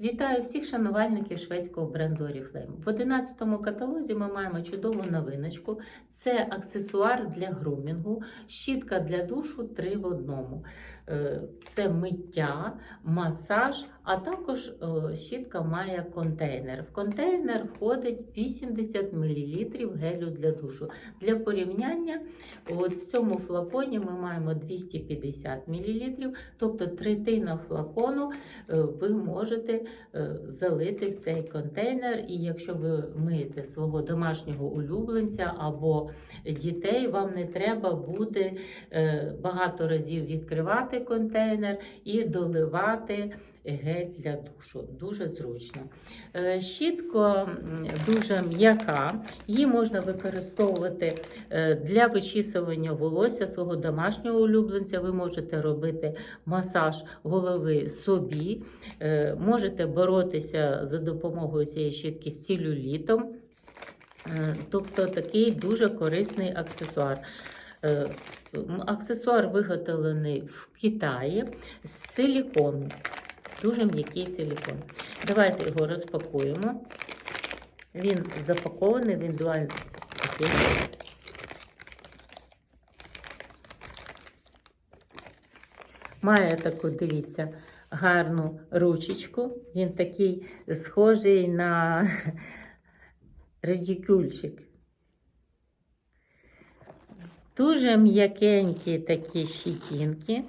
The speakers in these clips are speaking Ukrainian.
Вітаю всіх шанувальників шведського бренду Oriflame. В 11 каталозі ми маємо чудову новиночку. Це аксесуар для грумінгу, щітка для душу 3 в одному. Е, Це миття, масаж, а також е, щітка має контейнер. В контейнер входить 80 мл гелю для душу. Для порівняння, от в цьому флаконі ми маємо 250 мл, тобто третина флакону е, ви можете залити в цей контейнер. І якщо ви миєте свого домашнього улюбленця або дітей, вам не треба буде багато разів відкривати контейнер і доливати. Гель для душу дуже зручно. Е, Щітка дуже м'яка, її можна використовувати е, для вичісування волосся свого домашнього улюбленця. Ви можете робити масаж голови собі, Е, можете боротися за допомогою цієї щітки з целюлітом. Тобто такий дуже корисний аксесуар. Е, Аксесуар виготовлений в Китаї з силікону. Дуже м'який силікон. Давайте його розпакуємо. Він запакований в індивідуальний. Має таку, дивіться, гарну ручечку. Він такий схожий на редикюльчик. Дуже м'якенькі такі щітінки.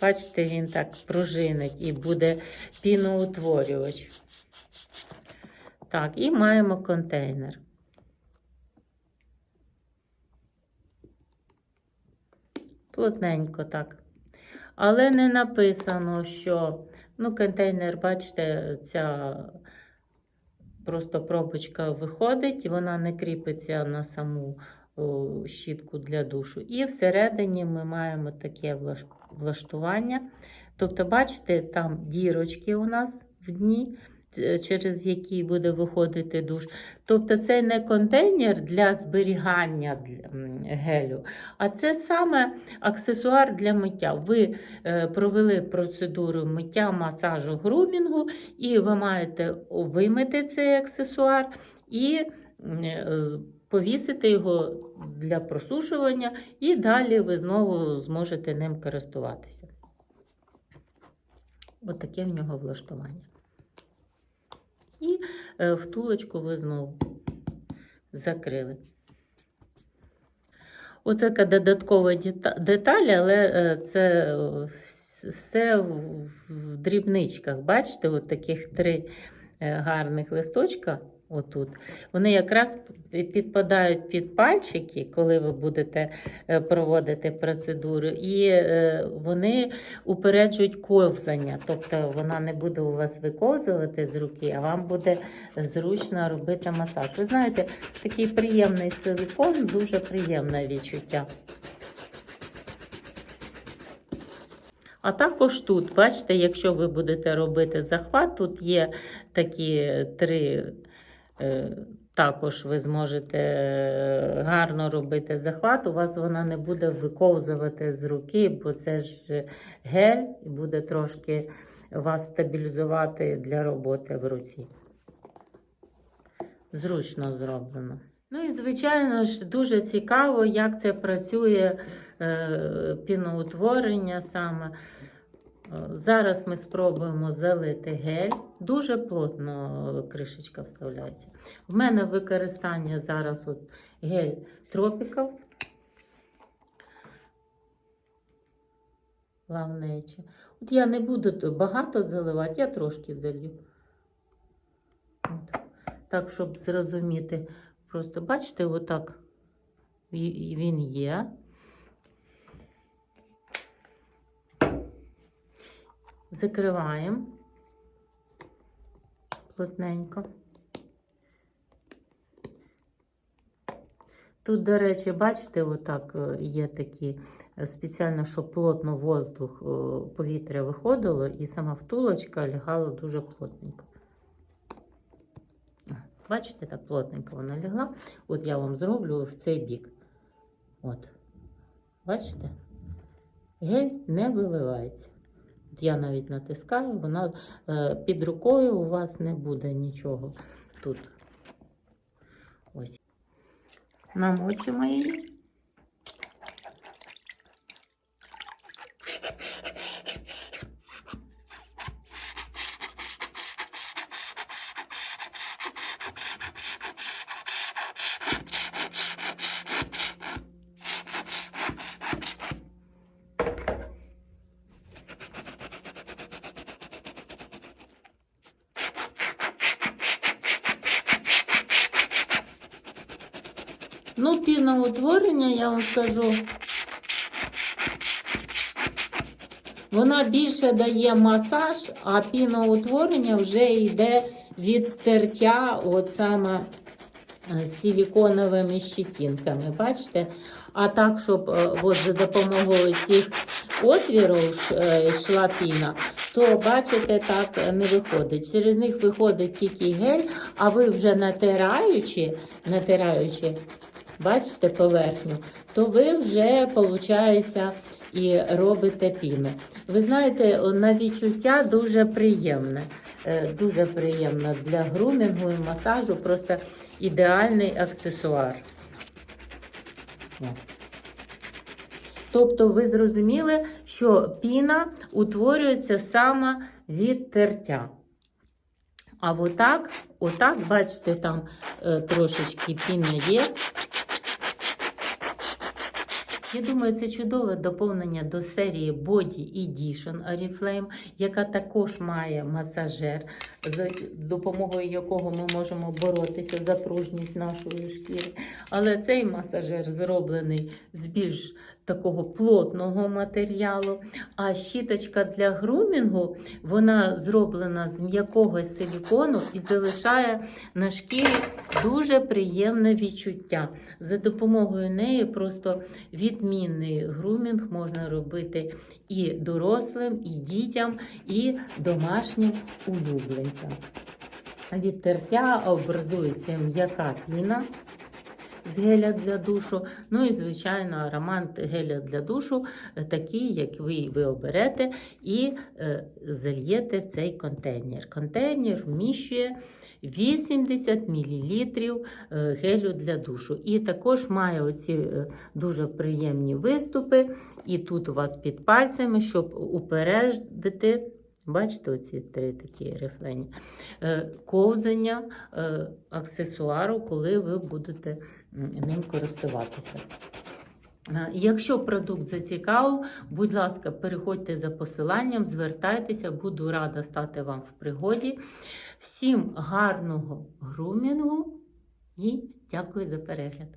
Бачите, він так пружинить і буде піноутворювач. Так, і маємо контейнер. Плотненько так. Але не написано, що ну, контейнер, бачите, ця просто пробочка виходить, вона не кріпиться на саму щітку для душу. І всередині ми маємо таке влаштування. Тобто, бачите, там дірочки у нас в дні, через які буде виходити душ. Тобто, це не контейнер для зберігання гелю, а це саме аксесуар для миття. Ви е, провели процедуру миття, масажу, грумінгу, і ви маєте вимити цей аксесуар і е, повісити його для просушування, і далі ви знову зможете ним користуватися. От в нього влаштування. І е, втулочку ви знову закрили. Оце додаткова деталь, але е, це е, все в дрібничках. Бачите, от таких три гарних листочка. Отут. Вони якраз підпадають під пальчики, коли ви будете е, проводити процедуру, і е, вони упереджують ковзання. Тобто вона не буде у вас виковзувати з руки, а вам буде зручно робити масаж. Ви знаєте, такий приємний силикон, дуже приємне відчуття. А також тут, бачите, якщо ви будете робити захват, тут є такі три, також ви зможете е, гарно робити захват. У вас вона не буде виковзувати з руки, бо це ж гель і буде трошки вас стабілізувати для роботи в руці. Зручно зроблено. Ну і, звичайно ж, дуже цікаво, як це працює е, піноутворення саме. Зараз ми спробуємо залити гель. Дуже плотно кришечка вставляється. В мене використання зараз от гель Tropical. Лавнече. От я не буду багато заливати, я трошки залью. От. Так, щоб зрозуміти. Просто бачите, отак він є. Закриваємо плотненько. Тут, до речі, бачите, отак е, є такі е, спеціально, щоб плотно воздух, е, повітря виходило, і сама втулочка лягала дуже плотненько. Бачите, так плотненько вона лягла. От я вам зроблю в цей бік. От. Бачите? Гель не виливається. От я навіть натискаю, вона е, під рукою у вас не буде нічого тут. Ось. Намочимо її. Ну, піноутворення, я вам скажу. Вона більше дає масаж, а піноутворення вже йде від тертя, от саме е, силіконовими щетинками. Бачите? А так, щоб е, от за допомогою цих отвірів е, йшла піна, то бачите, так не виходить. Через них виходить тільки гель, а ви вже натираючи, натираючи бачите поверхню, то ви вже, виходить, і робите піну. Ви знаєте, на відчуття дуже приємне. Е, Дуже приємно для грумінгу і масажу, просто ідеальний аксесуар. Тобто ви зрозуміли, що піна утворюється саме від тертя. А отак, отак, бачите, там е, трошечки піни є. Я думаю, це чудове доповнення до серії Body Edition Oriflame, яка також має масажер, за допомогою якого ми можемо боротися за пружність нашої шкіри. Але цей масажер зроблений з більш такого плотного матеріалу. А щіточка для грумінгу вона зроблена з м'якого силікону і залишає на шкірі дуже приємне відчуття. За допомогою неї просто відмінний грумінг можна робити і дорослим, і дітям, і домашнім улюбленцям. Від тертя образується м'яка піна з геля для душу. Ну і, звичайно, аромат геля для душу, е, такий, як ви, ви оберете, і е, зальєте в цей контейнер. Контейнер вміщує 80 мл гелю для душу. І також має оці е, дуже приємні виступи. І тут у вас під пальцями, щоб упередити. Бачите, оці три такі рифлені. Е, Ковзання е, аксесуару, коли ви будете ним користуватися. Е, Якщо продукт зацікавив, будь ласка, переходьте за посиланням, звертайтеся, буду рада стати вам в пригоді. Всім гарного грумінгу і дякую за перегляд.